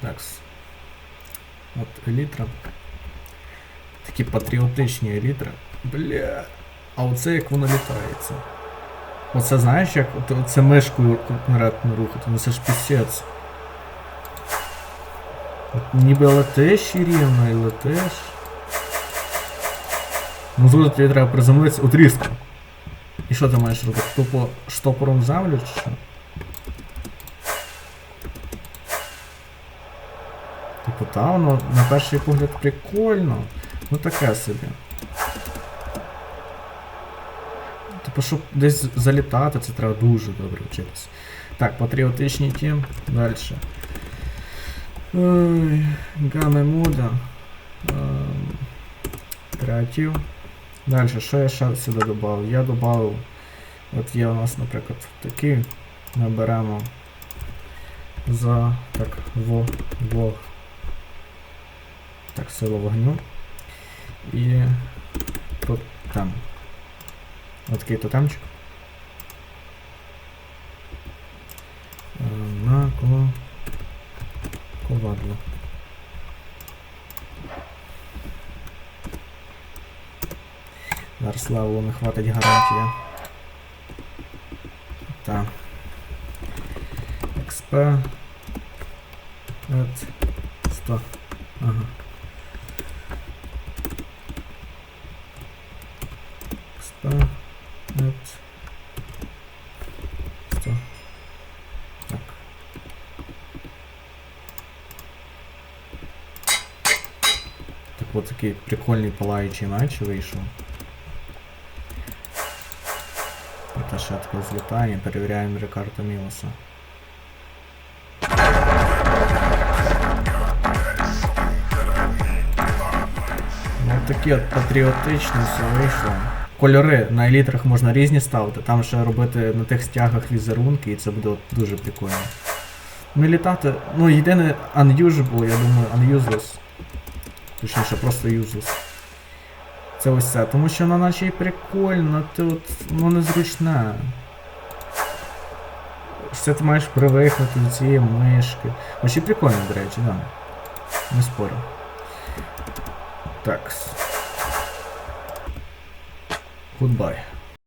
Так. От елітра. Такі патріотичні елітри. Бля. А оце як воно літається. Оце знаєш, як от- це мишкою конкретно рухати, ну це ж пісець. От ніби летиш і рівно і летиш. Ну тут тобі треба приземлитися от різко. І що ти маєш робити? Тупо штопором землю чи що? Типу, та воно на перший погляд прикольно. Ну таке собі. Типу, щоб десь залітати, це треба дуже добре вчитися. Так, патріотичні ті. Далі. Ой, Гаме мода. Ем, Креатив. Далі, що я ще сюди додав? Я додав. От є у нас, наприклад, такий. Ми беремо за. Так, во, во. Так, сила вогню. І тотем. Отакий тотемчик. Е, На ко... ковадло. Зараз левелу не хватить гарантія. Так. XP. От 100. Ага. XP. От 100. Так. Так от такий прикольний палаючий меч вийшов. Та шатка злітає, перевіряємо рекарту Мілоса. Ну такі от патріотичні все вийшло. Кольори на елітрах можна різні ставити, там ще робити на тих стягах візерунки, і це буде дуже прикольно. Ну і літати, ну єдине unusable, я думаю, unuseless. Точніше, просто useless. Це ось це, тому що воно наче і прикольно, ти от, ну незручне. Все ти маєш привикнути до цієї мишки. Ось і прикольно, до речі, да. Не спорю. Так. Goodbye.